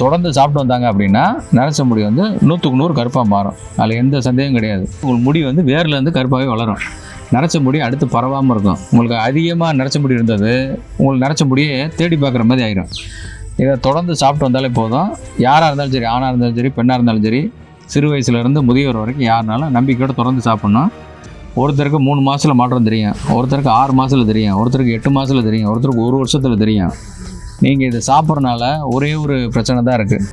தொடர்ந்து சாப்பிட்டு வந்தாங்க அப்படின்னா நரைச்ச முடி வந்து நூற்றுக்கு நூறு கருப்பாக மாறும். அதில் எந்த சந்தேகம் கிடையாது. உங்கள் முடி வந்து வேர்லேருந்து கருப்பாகவே வளரும். நரைச்ச முடி அடுத்து பரவாமல் இருக்கும். உங்களுக்கு அதிகமாக நரைச்ச முடி இருந்தது உங்களுக்கு நரைச்ச முடியே தேடி பார்க்குற மாதிரி ஆயிரும். இதை தொடர்ந்து சாப்பிட்டு வந்தாலே போதும். யாராக இருந்தாலும் சரி ஆணாக இருந்தாலும் சரி பெண்ணாக இருந்தாலும் சரி சிறு வயசுலேருந்து முதியோர் வரைக்கும் யாருனாலும் நம்பிக்கையோட தொடர்ந்து சாப்பிட்ணும். ஒருத்தருக்கு மூணு மாதத்தில் மாற்றம் தெரியும். ஒருத்தருக்கு ஆறு மாதத்தில் தெரியும். ஒருத்தருக்கு எட்டு மாதத்தில் தெரியும். ஒருத்தருக்கு ஒரு வருஷத்தில் தெரியும். நீங்கள் இதை சாப்பிட்றனால ஒரே ஒரு பிரச்சனை தான் இருக்குது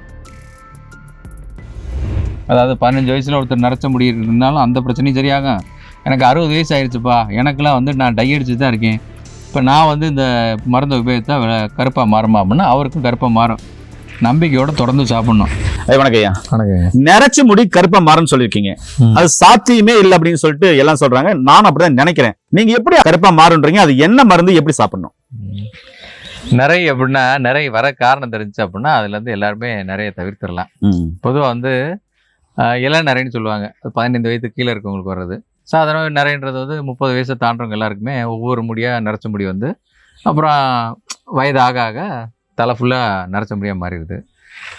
அதாவது பதினஞ்சு வயசில் ஒருத்தர் நரைச்ச முடி இருந்தாலும் அந்த பிரச்சனையும் சரியாகும் எனக்கு அறுபது வயசு ஆயிடுச்சுப்பா எனக்கெல்லாம் வந்து நான் டை அடிச்சு தான் இருக்கேன். இப்போ நான் வந்து இந்த மருந்து உபயோகித்தா கருப்பாக மாறுமா அப்படின்னா அவருக்கும் கருப்பாக மாறும். நம்பிக்கையோட தொடர்ந்து சாப்பிட்ணும். வணக்கம் ஐயா. நரைச்ச முடி கருப்பா மாறும்னு சொல்லியிருக்கீங்க. அது சாத்தியமே இல்லை அப்படின்னு சொல்லிட்டு எல்லாம் சொல்றாங்க. நானும் அப்படிதான் நினைக்கிறேன். நீங்க எப்படி கருப்பா மாறுன்றீங்க? அது என்ன மருந்து எப்படி சாப்பிடணும்? நிறைய அப்படின்னா நிறைய வர காரணம் தெரிஞ்சு அப்படின்னா அதுலேருந்து எல்லாருமே நிறைய தவிர்த்திடலாம். பொதுவாக வந்து இளம் நிறைன்னு சொல்லுவாங்க. பதினைந்து வயதுக்கு கீழே இருக்கவங்களுக்கு வர்றது. சாதாரண நிறைன்றது வந்து முப்பது வயசை தாண்டவங்க எல்லாருக்குமே ஒவ்வொரு முடியாக நரைச்ச முடி வந்து அப்புறம் வயது ஆக ஆக தலை ஃபுல்லாக நரைச்ச முடியாக மாறிடுது.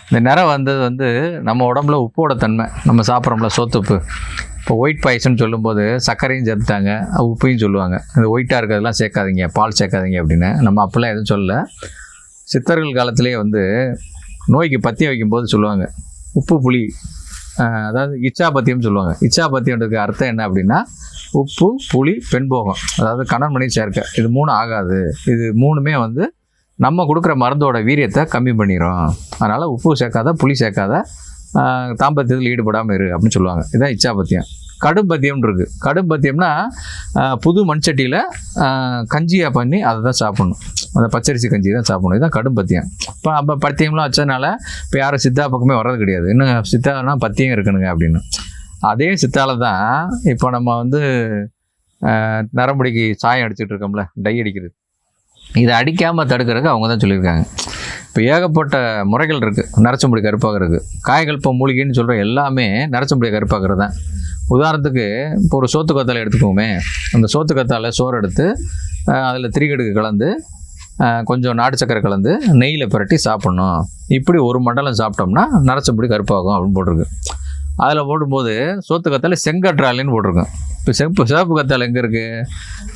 இந்த நிறை வந்தது வந்து நம்ம உடம்புல உப்போட தன்மை நம்ம சாப்பிட்றோம்ல சோத்துப்பு. இப்போ ஒயிட் பாய்ஸ்ன்னு சொல்லும்போது சர்க்கரையும் சேர்த்துட்டாங்க உப்பையும் சொல்லுவாங்க. இந்த ஒயிட்டாக இருக்கிறதெல்லாம் சேர்க்காதீங்க பால் சேர்க்காதீங்க அப்படின்னு. நம்ம அப்போல்லாம் எதுவும் சொல்லல. சித்தர்கள் காலத்திலேயே வந்து நோய்க்கு பத்தியம் வைக்கும்போது சொல்லுவாங்க. உப்பு புளி அதாவது அதாவது இச்சாபத்தியம் சொல்லுவாங்க. இச்சாபத்தியன்றதுக்கு அர்த்தம் என்ன அப்படின்னா உப்பு புளி பெண்போகம் அதாவது கணவன் மணி சேர்க்க. இது மூணு ஆகாது. இது மூணுமே வந்து நம்ம கொடுக்குற மருந்தோட வீரியத்தை கம்மி பண்ணிடும் அதனால் உப்பு சேர்க்காத புளி சேர்க்காத தாம்பத்தியத்தில் ஈடுபடாமல் இரு அப்படின்னு சொல்லுவாங்க. இதுதான் இச்சாபத்தியம். கடும்பத்தியம்னு இருக்குது கடும்பத்தியம்னா பத்தியம்னா புது மண்சட்டியில் கஞ்சியாக பண்ணி அதை தான் சாப்பிடணும். அந்த பச்சரிசி கஞ்சி தான் சாப்பிடணும். இதுதான் கடும் பத்தியம். இப்போ அப்போ பத்தியம்லாம் வச்சதுனால இப்போ யாரும் சித்தா பக்கமே வர்றது கிடையாது. இன்னும் சித்தானா பத்தியம் இருக்கணுங்க அப்படின்னு. அதே சித்தால தான் இப்போ நம்ம வந்து நரம்புடிக்கு சாயம் அடிச்சுட்டு இருக்கோம்ல டை அடிக்கிறது. இதை அடிக்காமல் தடுக்கிறதுக்கு அவங்க தான் சொல்லியிருக்காங்க. இப்போ ஏகப்பட்ட முறைகள் இருக்குது நரச்சமுடி கருப்பாகிறதுக்கு. காய்கல்ப மூலிகைன்னு சொல்கிற எல்லாமே நரச்சம்புடி கருப்பாகிறது? தான் உதாரணத்துக்கு இப்போ ஒரு சோத்து கத்தாலை எடுத்துக்கோமே அந்த சோத்து கத்தாலை சோறு எடுத்து அதில் திரிகடுக்கு கலந்து கொஞ்சம் நாட்டு சக்கரை கலந்து நெய்யில் புரட்டி சாப்பிட்ணும். இப்படி ஒரு மண்டலம் சாப்பிட்டோம்னா நரச்சம்புடி கருப்பாகும் அப்படின்னு போட்டிருக்கு. அதில் போடும்போது சோத்து கத்தாழை செங்கற்றாலின்னு போட்டிருக்கோம். இப்போ செப்பு சிவப்பு கத்தால் எங்கே இருக்குது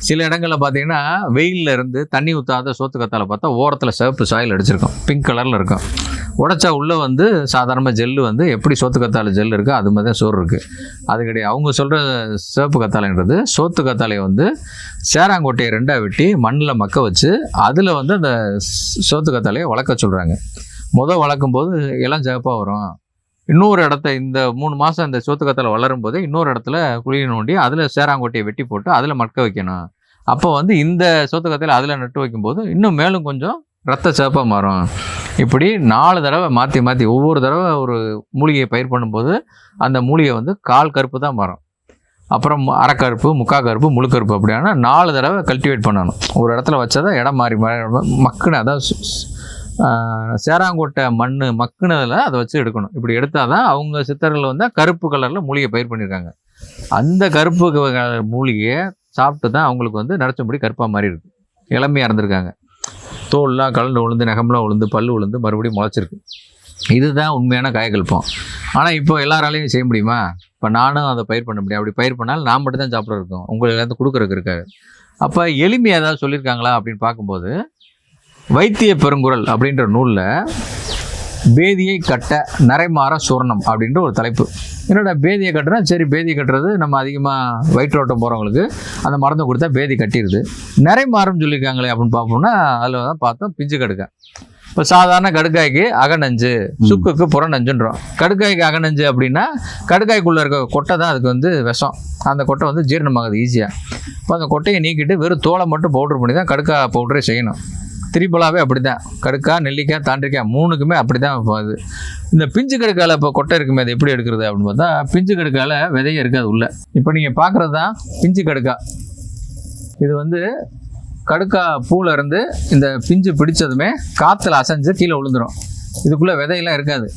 சில இடங்களில் பார்த்தீங்கன்னா வெயிலில் இருந்து தண்ணி ஊற்றாத சோத்து கத்தால பார்த்தா ஓரத்தில் சிவப்பு சாயில் அடிச்சிருக்கும். பிங்க் கலரில் இருக்கும். உடைச்சா உள்ளே வந்து சாதாரணமாக ஜெல்லு வந்து எப்படி சோத்து கத்தால ஜெல் இருக்கோ அது மாதிரி தான் சோறு இருக்குது அது கிடையாது. அவங்க சொல்கிற சிவப்பு கத்தாழைன்றது சோத்து கத்தாலையை வந்து சேராங்கோட்டையை ரெண்டாக வெட்டி மண்ணில் மக்க வச்சு அதில் வந்து அந்த சோத்து கத்தாலையை வளர்க்க சொல்கிறாங்க முதல் வளர்க்கும் போது இளம் சிவப்பாக வரும். இன்னொரு இடத்த இந்த மூணு மாதம் இந்த சோத்துக்கத்தில் வளரும் போது இன்னொரு இடத்துல குழியை நோண்டி அதில் சேராங்கோட்டையை வெட்டி போட்டு அதில் மட்க வைக்கணும். அப்போ வந்து இந்த சோத்துக்கத்தில் அதில் நட்டு வைக்கும்போது இன்னும் மேலும் கொஞ்சம் ரத்த சேப்பாக மாறும். இப்படி நாலு தடவை மாற்றி மாற்றி ஒவ்வொரு தடவை ஒரு மூலிகையை பயிர் பண்ணும்போது அந்த மூலிகை வந்து கால் கருப்பு தான் மாறும். அப்புறம் அரைக்கருப்பு முக்கா கருப்பு முழு கருப்பு அப்படின்னா நாலு தடவை கல்டிவேட் பண்ணணும். ஒரு இடத்துல வச்சதை இடம் மாறி மாறி மக்குன்னு அதான் சேராங்கோட்டை மண் மக்குனதில் அதை வச்சு எடுக்கணும். இப்படி எடுத்தால் தான் அவங்க சித்தர்கள் வந்து கருப்பு கலரில் மூலிகை பயிர் பண்ணியிருக்காங்க. அந்த கருப்பு கலர் மூலிகையை சாப்பிட்டு தான் அவங்களுக்கு வந்து நரைச்சபடி கருப்பாக மாறி இருக்கு. இளமையாக இருந்திருக்காங்க. தோல்லாம் கலந்து விழுந்து நகம்லாம் விழுந்து பல் விழுந்து மறுபடியும் முளைச்சிருக்கு. இதுதான் உண்மையான காயகல்பம் ஆனால் இப்போ எல்லாராலையும் செய்ய முடியுமா? இப்போ நானும் அதை பயிர் பண்ண முடியும். அப்படி பயிர் பண்ணாலும் நான் மட்டும் தான் சாப்பிட இருக்கோம் உங்களுக்கு எல்லாத்தையும் கொடுக்குறதுக்கு இருக்காது. அப்போ எளிமையாக ஏதாவது சொல்லியிருக்காங்களா அப்படின்னு பார்க்கும்போது வைத்திய பெருங்குரல் அப்படின்ற நூலில் பேதியை கட்ட நரைமாற சூர்ணம் அப்படின்ற ஒரு தலைப்பு. என்னடா பேதியை கட்டுறா? சரி பேதியை கட்டுறது நம்ம அதிகமாக வயிற்றோட்டம் போகிறவங்களுக்கு அந்த மருந்து கொடுத்தா பேதி கட்டிடுது நிறைமாறும் சொல்லியிருக்காங்களே அப்படின்னு பார்ப்போம்னா அதில் தான் பார்த்தோம் பிஞ்சு கடுக்கா. இப்போ சாதாரண கடுக்காய்க்கு அகநஞ்சு சுக்குக்கு புறநஞ்சுன்றோம். கடுக்காய்க்கு அகநஞ்சு அப்படின்னா கடுக்காய்க்குள்ளே இருக்க கொட்டை தான் அதுக்கு வந்து விஷம். அந்த கொட்டை வந்து ஜீரணமாகுது ஈஸியாக இப்போ அந்த கொட்டையை நீக்கிட்டு வெறும் தோலை மட்டும் பவுடர் பண்ணி தான் கடுக்கா பவுடரே செய்யணும். திரிபலாவே அப்படி தான் கடுக்கா நெல்லிக்காய் தாண்டிக்காய் மூணுக்குமே அப்படி தான் இது இந்த பிஞ்சு கடுக்கால இப்போ கொட்டை இருக்குமே அது எப்படி எடுக்கிறது அப்படின்னு பார்த்தா பிஞ்சு கடுக்கால விதையே இருக்காது உள்ளே. இப்போ நீங்கள் பார்க்குறது தான் பிஞ்சு கடுக்கா. இது வந்து கடுக்கா பூவில் இருந்து இந்த பிஞ்சு பிடிச்சதுமே காற்றுல அசைஞ்சு கீழே விழுந்துரும் இதுக்குள்ளே விதையெல்லாம் இருக்காது.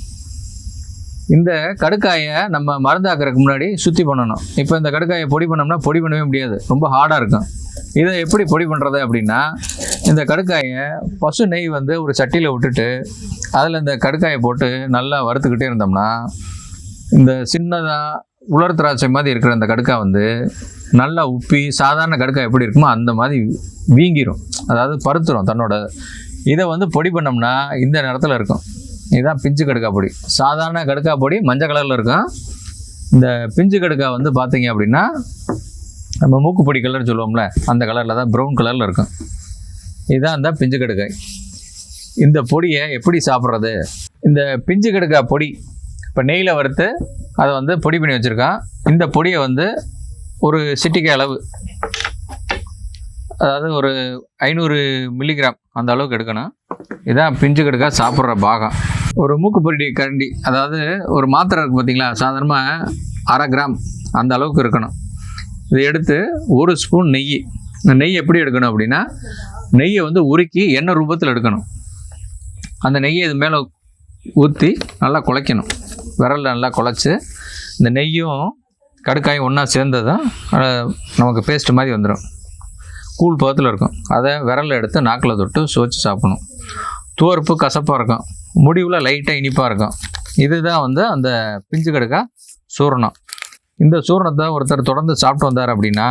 இந்த கடுக்காயை நம்ம மருந்தாக்குறதுக்கு முன்னாடி சுற்றி பண்ணணும். இப்போ இந்த கடுக்காயை பொடி பண்ணோம்னா பொடி பண்ணவே முடியாது. ரொம்ப ஹார்டாக இருக்கும். இதை எப்படி பொடி பண்ணுறது அப்படின்னா இந்த கடுக்காயை பசு நெய் வந்து ஒரு சட்டியில் விட்டுட்டு அதில் இந்த கடுக்காயை போட்டு நல்லா வறுத்துக்கிட்டே இருந்தோம்னா இந்த சின்னதாக உலர் திராட்சை மாதிரி இருக்கிற அந்த கடுக்காய் வந்து நல்லா உப்பி சாதாரண கடுக்காய் எப்படி இருக்குமோ அந்த மாதிரி வீங்கிரும். அதாவது பருத்துரும் தன்னோட. இதை வந்து பொடி பண்ணோம்னா இந்த நேரத்தில் இருக்கும். இதுதான் பிஞ்சு கடுக்காய் பொடி. சாதாரண கடுக்காய் பொடி மஞ்சள் கலரில் இருக்கும். இந்த பிஞ்சு கடுக்காய் வந்து பார்த்தீங்க அப்படின்னா நம்ம மூக்குப்பொடி கலர் சொல்லுவோம்ல அந்த கலரில் தான் ப்ரௌன் கலரில் இருக்கும். இதுதான் அந்த பிஞ்சு கடுக்காய் இந்த பொடியை எப்படி சாப்பிட்றது? இந்த பிஞ்சு கடுக்காய் பொடி இப்போ நெய்யில் வறுத்து அதை வந்து பொடி பண்ணி வச்சுருக்கான். இந்த பொடியை வந்து ஒரு சிட்டிகை அளவு அதாவது ஒரு ஐநூறு மில்லிகிராம் அந்த அளவுக்கு எடுக்கணும். இதான் பிஞ்சு கடுக்காய் சாப்பிட்ற பாகம். ஒரு மூக்கு பொடி கரண்டி அதாவது ஒரு மாத்திரை இருக்குது பார்த்தீங்களா? சாதாரணமாக அரை கிராம் அந்த அளவுக்கு இருக்கணும். இதை எடுத்து ஒரு ஸ்பூன் நெய். இந்த நெய் எப்படி எடுக்கணும் அப்படின்னா நெய்யை வந்து உருக்கி எண்ணெய் ரூபத்தில் எடுக்கணும். அந்த நெய்யை இது மேலே ஊற்றி நல்லா குழைக்கணும். விரலில் நல்லா குழச்சி இந்த நெய்யும் கடுக்காயும் ஒன்றா சேர்ந்ததும் நமக்கு பேஸ்ட் மாதிரி வந்துடும் கூழ் பதத்தில் இருக்கும். அதை விரலில் எடுத்து நாக்கில் தொட்டு சுவைச்சு சாப்பிடணும். துவர்ப்பு கசப்பாக இருக்கும். முடிவில் லைட்டாக இனிப்பாக இருக்கும். இதுதான் வந்து அந்த பிஞ்சு கடுக்காய் சூரணம். இந்த சூரணத்தை ஒருத்தர் தொடர்ந்து சாப்பிட்டு வந்தார் அப்படின்னா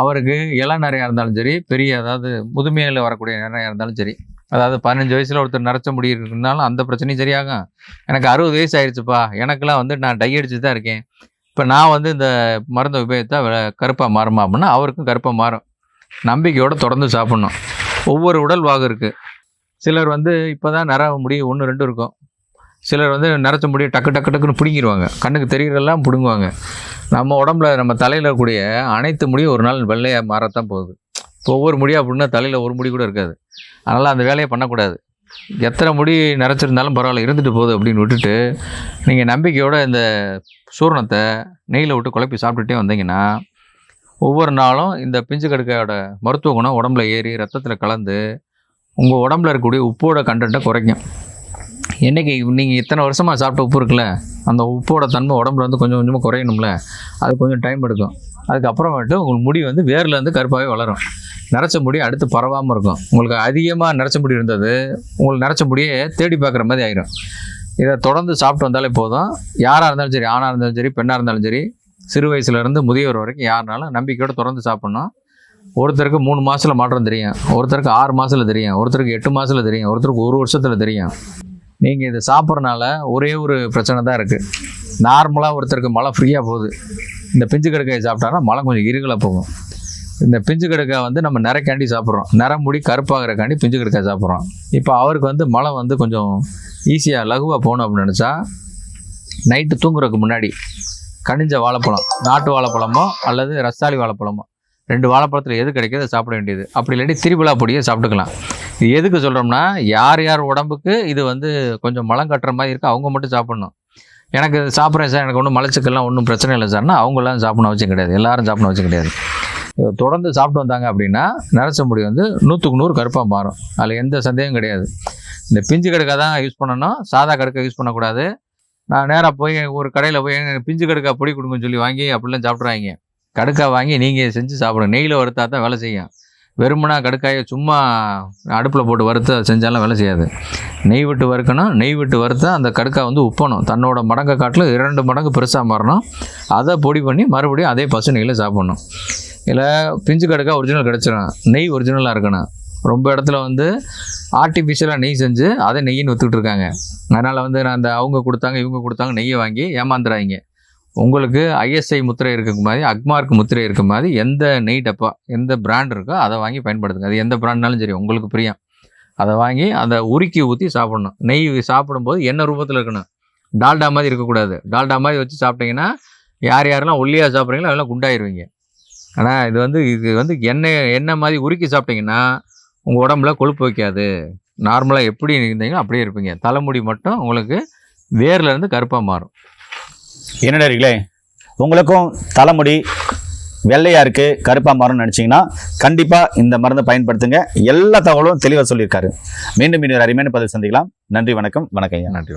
அவருக்கு இளம் நிறையா இருந்தாலும் சரி பெரிய அதாவது முதுமையில் வரக்கூடிய நிறையா இருந்தாலும் சரி அதாவது பதினஞ்சு வயசில் ஒருத்தர் நரைச்ச முடி இருந்தாலும் அந்த பிரச்சனையும் சரியாகும். எனக்கு அறுபது வயசு ஆயிடுச்சுப்பா எனக்கெல்லாம் வந்து நான் டை அடிச்சு தான் இருக்கேன். இப்போ நான் வந்து இந்த மருந்து உபயோகித்தா கருப்பாக மாறுமா அப்படின்னா அவருக்கும் கருப்பாக மாறும். நம்பிக்கையோடு தொடர்ந்து சாப்பிட்ணும். ஒவ்வொரு உடல் வாகு இருக்குது சிலர் வந்து இப்போ தான் நிற முடி ஒன்று ரெண்டு இருக்கும். சிலர் வந்து நிறச்ச முடியும் டக்கு டக்கு டக்குன்னு பிடுங்கிடுவாங்க கண்ணுக்கு தெரியறதெல்லாம் பிடுங்குவாங்க. நம்ம உடம்புல நம்ம தலையில் இருக்கக்கூடிய அனைத்து முடியும் ஒரு நாள் வெள்ளையாக மாறத்தான் போகுது. இப்போ ஒவ்வொரு முடியும் அப்படின்னா தலையில் ஒரு முடி கூட இருக்காது. அதனால் அந்த வேலையை பண்ணக்கூடாது. எத்தனை முடி நிறச்சிருந்தாலும் பரவாயில்ல இருந்துட்டு போகுது அப்படின்னு விட்டுட்டு நீங்கள் நம்பிக்கையோட இந்த சூரணத்தை நெய்யில் விட்டு குழப்பி சாப்பிட்டுட்டே வந்தீங்கன்னா ஒவ்வொரு நாளும் இந்த பிஞ்சு கடுக்கையோட மருத்துவ குணம் உடம்புல ஏறி ரத்தத்தில் கலந்து உங்கள் உடம்புல இருக்கக்கூடிய உப்போட கண்டென்ட்டை குறைக்கும். என்னைக்கு நீங்கள் இத்தனை வருஷமாக சாப்பிட்ட உப்பு இருக்குல்ல அந்த உப்போட தன்மை உடம்புல வந்து கொஞ்சம் கொஞ்சமாக குறையணும்ல அது கொஞ்சம் டைம் எடுக்கும். அதுக்கப்புறமேட்டு உங்களுக்கு முடி வந்து வேர்லேருந்து கருப்பாகவே வளரும். நரைச்ச முடி அடுத்து பரவாமல் இருக்கும். உங்களுக்கு அதிகமாக நரைச்ச முடி இருந்தது உங்களுக்கு நரைச்ச முடியே தேடி பார்க்குற மாதிரி ஆயிரும். இதை தொடர்ந்து சாப்பிட்டு வந்தாலே போதும். யாராக இருந்தாலும் சரி ஆணாக இருந்தாலும் சரி பெண்ணாக இருந்தாலும் சரி சிறு வயசுலேருந்து முதியவர் வரைக்கும் யாருனாலும் நம்பிக்கையோடு தொடர்ந்து சாப்பிட்ணும். ஒருத்தருக்கு மூணு மாதத்தில் மாற்றம் தெரியும். ஒருத்தருக்கு ஆறு மாதத்தில் தெரியும். ஒருத்தருக்கு எட்டு மாதத்தில் தெரியும். ஒருத்தருக்கு ஒரு வருஷத்தில் தெரியும். நீங்கள் இதை சாப்பிட்றனால ஒரே ஒரு பிரச்சனை தான் இருக்குது நார்மலாக ஒருத்தருக்கு மழை ஃப்ரீயாக போகுது. இந்த பிஞ்சு கடுக்காய் சாப்பிட்டாங்கன்னா மழை கொஞ்சம் இருகலாக போகும். இந்த பிஞ்சு கடுக்காய் வந்து நம்ம நிறைக்காண்டி சாப்பிட்றோம். நிறமுடி கருப்பாகிறக்காண்டி பிஞ்சு கடுக்காய் சாப்பிட்றோம். இப்போ அவருக்கு வந்து மழை வந்து கொஞ்சம் ஈஸியாக லகுவாக போகணும் அப்படின்னு நினச்சா நைட்டு தூங்குறதுக்கு முன்னாடி கனிஞ்ச வாழைப்பழம் நாட்டு வாழைப்பழமோ அல்லது ரஸ்தாளி வாழைப்பழமோ ரெண்டு வாழைப்பழத்தில் எது கிடைக்குதோ சாப்பிட வேண்டியது. அப்படி இல்லாட்டி திருவிழா பொடியை சாப்பிட்டுக்கலாம். எதுக்கு சொல்கிறோம்னா யார் யார் உடம்புக்கு இது வந்து கொஞ்சம் மலம் கட்டுற மாதிரி இருக்குது அவங்க மட்டும் சாப்பிட்ணும். எனக்கு சாப்பிட்றேன் சார் எனக்கு ஒன்றும் மலச்சிக்கெல்லாம் ஒன்றும் பிரச்சனை இல்லை சார்னா அவங்களாம் சாப்பிட அவசியம் கிடையாது. எல்லாரும் சாப்பிட அவசியம் கிடையாது. தொடர்ந்து சாப்பிட்டு வந்தாங்க அப்படின்னா நரைச்ச முடி வந்து நூற்றுக்கு நூறு கருப்பாக மாறும். அதில் எந்த சந்தேகம் கிடையாது. இந்த பிஞ்சு கடுக்கை தான் யூஸ் பண்ணணும். சாதா கடுக்கை யூஸ் பண்ணக்கூடாது. நான் நேராக போய் ஒரு கடையில் போய் பிஞ்சு கடுக்கா பொடி கொடுங்கன்னு சொல்லி வாங்கி அப்படிலாம் சாப்பிட்றாங்க கடுக்கா வாங்கி நீங்கள் செஞ்சு சாப்பிடுங்க. நெய்யில் வறுத்தா தான் வேலை செய்யும். வெறுமனா கடுக்காயை சும்மா அடுப்பில் போட்டு வறுத்து அதை செஞ்சாலும் வேலை செய்யாது. நெய் விட்டு வறுக்கணும். நெய் விட்டு வறுத்தால் அந்த கடுக்காய் வந்து உப்பணும். தன்னோட மடங்கை காட்டில் இரண்டு மடங்கு பெருசாக மாறணும். அதை பொடி பண்ணி மறுபடியும் அதே பசு நெய்யில் சாப்பிட்ணும். இல்லை பிஞ்சு கடுக்காய் ஒரிஜினல் கிடச்சிடும் நெய் ஒரிஜினலாக இருக்கணும். ரொம்ப இடத்துல வந்து ஆர்டிஃபிஷியலாக நெய் செஞ்சு அதை நெய்யின்னு விற்றுக்கிட்டு இருக்காங்க. அதனால் வந்து நான் அந்த அவங்க கொடுத்தாங்க இவங்க கொடுத்தாங்க நெய்யை வாங்கி ஏமாந்துறாங்க உங்களுக்கு ஐஎஸ்ஐ முத்திரை இருக்க மாதிரி அக்மார்க் முத்திரை இருக்க மாதிரி எந்த நெய் டப்பா எந்த பிராண்ட் இருக்கோ அதை வாங்கி பயன்படுத்துங்க. அது எந்த பிராண்ட்னாலும் சரி உங்களுக்கு பிரியம். அதை வாங்கி அதை உருக்கி ஊற்றி சாப்பிடணும். நெய் சாப்பிடும்போது என்ன ரூபத்தில் இருக்கணும். டால்டா மாதிரி இருக்கக்கூடாது. டால்டா மாதிரி வச்சு சாப்பிட்டீங்கன்னா யார் யாரெல்லாம் ஒல்லியாக சாப்பிட்றீங்களோ அதெல்லாம் குண்டாயிருவீங்க. ஆனால் இது வந்து இது வந்து எண்ணெய் எண்ணெய் மாதிரி உருக்கி சாப்பிட்டீங்கன்னா உங்கள் உடம்புல கொழுப்பு வைக்காது. நார்மலாக எப்படி இருந்தீங்களோ அப்படியே இருப்பீங்க. தலைமுடி மட்டும் உங்களுக்கு வேர்லேருந்து கருப்பாக மாறும். என்னடர்களே உங்களுக்கும் தலைமுடி வெள்ளையாக இருக்குது கருப்பா மாறும்னு நினச்சிங்கன்னா கண்டிப்பாக இந்த மருந்தை பயன்படுத்துங்க. எல்லா தகவலும் தெளிவாக சொல்லியிருக்காரு. மீண்டும் மீண்டும் அருமையான பதிவு சந்திக்கலாம். நன்றி வணக்கம் வணக்கம் ஐயா. நன்றி